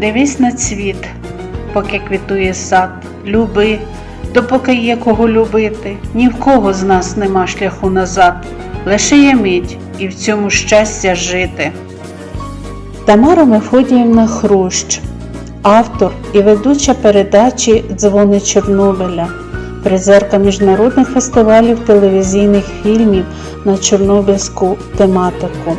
Дивись на цвіт, поки квітує сад, люби, допоки є кого любити, ні в кого з нас нема шляху назад, лише є мить і в цьому щастя жити. Тамара Мефодіївна Хрущ, автор і ведуча передачі Дзвони Чорнобиля, призерка міжнародних фестивалів телевізійних фільмів на чорнобильську тематику.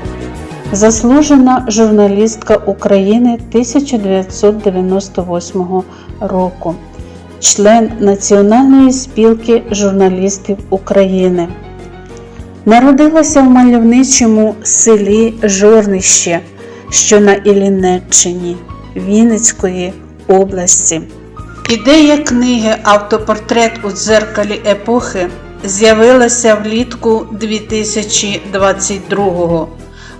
Заслужена журналістка України 1998 року, член Національної спілки журналістів України. Народилася в мальовничому селі Жорнище, що на Іллінеччині Вінницької області. Ідея книги Автопортрет у дзеркалі епохи з'явилася влітку 2022-го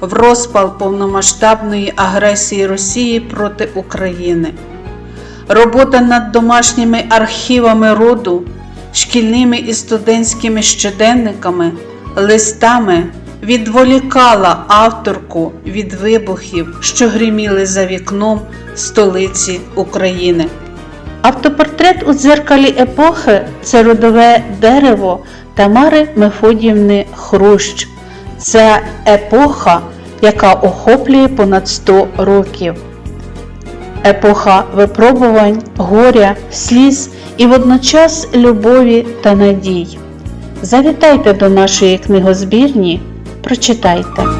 в розпал повномасштабної агресії Росії проти України. Робота над домашніми архівами роду, шкільними і студентськими щоденниками, листами відволікала авторку від вибухів, що гриміли за вікном столиці України. Автопортрет у дзеркалі епохи це родове дерево Тамари Мефодіївни Хрущ. Це епоха, яка охоплює понад 100 років. Епоха випробувань, горя, сліз і водночас любові та надій. Завітайте до нашої книгозбірні, прочитайте.